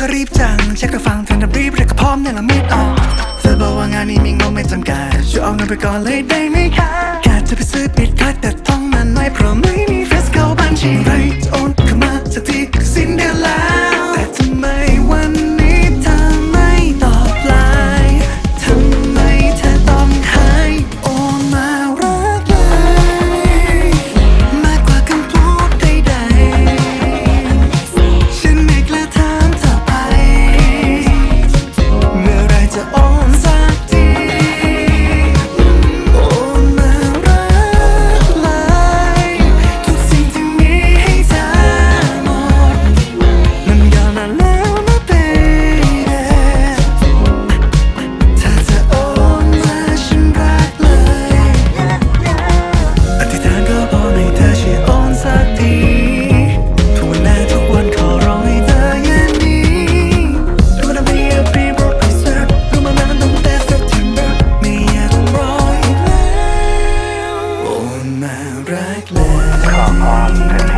ก็รีบจังฉันก็ฟังทันดัรีบเรียกพร้อมในละมิดออกเธอบอกว่างานนี้มีงบไม่จำกัดช่วยเอาเงินไปก่อนเลยได้ไหมคะกาจะไปซื้อปิดคัดแต่ต้องมันน้อยเพราะไม่ are on the